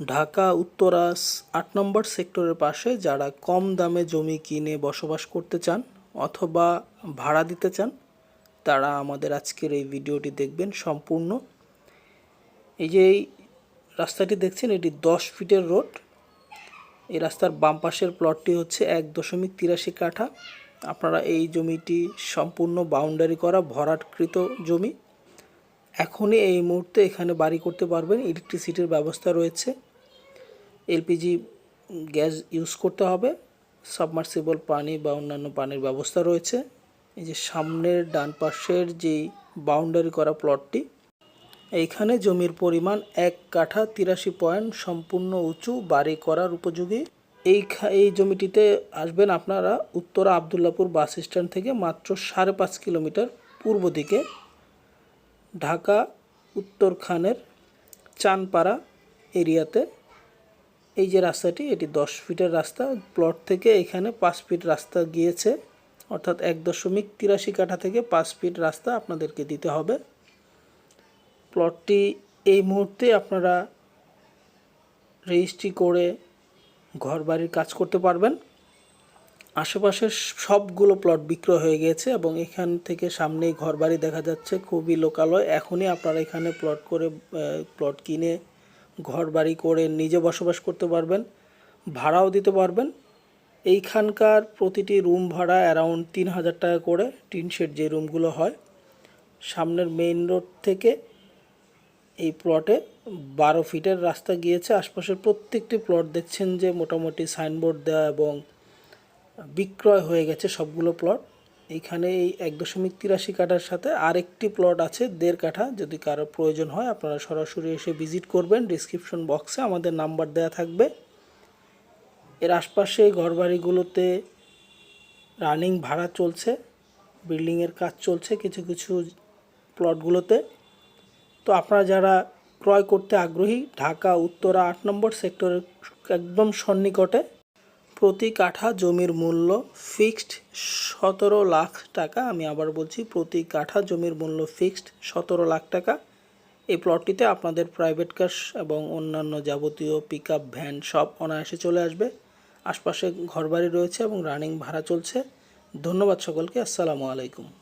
ঢাকা, উত্তরা আট নম্বর সেক্টরের পাশে যারা কম দামে জমি কিনে বসবাস করতে চান অথবা ভাড়া দিতে চান, তারা আমাদের আজকের এই ভিডিওটি দেখবেন সম্পূর্ণ। এই যে এই রাস্তাটি দেখছেন, এটি দশ ফিটের রোড। এই রাস্তার বাম পাশের প্লটটি হচ্ছে এক দশমিক তিরাশি কাঠা। আপনারা এই জমিটি সম্পূর্ণ বাউন্ডারি করা, ভরাটকৃত জমি। এখনই এই মুহূর্তে এখানে বাড়ি করতে পারবেন, ইলেকট্রিসিটির ব্যবস্থা রয়েছে। এলপিজি গ্যাস ইউজ করতে হবে। সাবমার্সিবল পানি বা অন্যান্য পানির ব্যবস্থা রয়েছে। এই যে সামনের ডান পাশের যে বাউন্ডারি করা প্লটটি, এইখানে জমির পরিমাণ এক কাঠা তিরাশি পয়েন্ট সম্পূর্ণ উঁচু বাড়ি করার উপযোগী। এই এই জমিটিতে আসবেন আপনারা উত্তরা আবদুল্লাপুর বাস স্ট্যান্ড থেকে মাত্র সাড়ে পাঁচ কিলোমিটার পূর্ব দিকে। ঢাকা, উত্তরখানের চানপাড়া এরিয়াতে এই যে রাস্তাটি, এটি দশ ফিটের রাস্তা। প্লট থেকে এখানে পাঁচ ফিট রাস্তা গিয়েছে। অর্থাৎ এক দশমিক তিরাশি কাঠা থেকে পাঁচ ফিট রাস্তা আপনাদেরকে দিতে হবে। প্লটটি এই মুহূর্তে আপনারা রেজিস্ট্রি করে ঘর বাড়ির কাজ করতে পারবেন। আশেপাশের সবগুলো প্লট বিক্রয় হয়ে গেছে এবং এখান থেকে সামনেই ঘর বাড়ি দেখা যাচ্ছে। খুবই লোকালয়। এখনই আপনারা এখানে প্লট করে প্লট কিনে ঘর বাড়ি করে নিজে বসবাস করতে পারবেন, ভাড়াও দিতে পারবেন। এইখানকার প্রতিটি রুম ভাড়া অ্যারাউন্ড তিন হাজার টাকা করে, টিন শেড যে রুমগুলো হয়। সামনের মেইন রোড থেকে এই প্লটে বারো ফিটের রাস্তা গিয়েছে। আশপাশের প্রত্যেকটি প্লট দেখছেন যে মোটামুটি সাইনবোর্ড দেওয়া এবং বিক্রয় হয়ে গেছে সবগুলো প্লট এইখানে এই এক দশমিক তিরাশি কাঠার সাথে আরেকটি প্লট আছে দেড় কাঠা। যদি কারও প্রয়োজন হয়, আপনারা সরাসরি এসে ভিজিট করবেন। ডিসক্রিপশন বক্সে আমাদের নাম্বার দেওয়া থাকবে। এর আশপাশে ঘরবাড়িগুলোতে রানিং ভাড়া চলছে বিল্ডিংয়ের কাজ চলছে কিছু কিছু প্লটগুলোতে তো আপনারা যারা ক্রয় করতে আগ্রহী, ঢাকা, উত্তরা, আট নম্বর সেক্টরের একদম সন্নিকটে প্রতি কাঠা জমির মূল্য ফিক্সড সতেরো লাখ টাকা। আমি আবার বলছি, প্রতি কাঠা জমির মূল্য ফিক্সড সতেরো লাখ টাকা। এই প্লটটিতে আপনাদের প্রাইভেট কার এবং অন্যান্য যাবতীয় পিক ভ্যান সব অনায়াসে চলে আসবে। আশপাশে ঘরবাড়ি রয়েছে এবং রানিং ভাড়া চলছে। ধন্যবাদ সকলকে, আসসালামু আলাইকুম।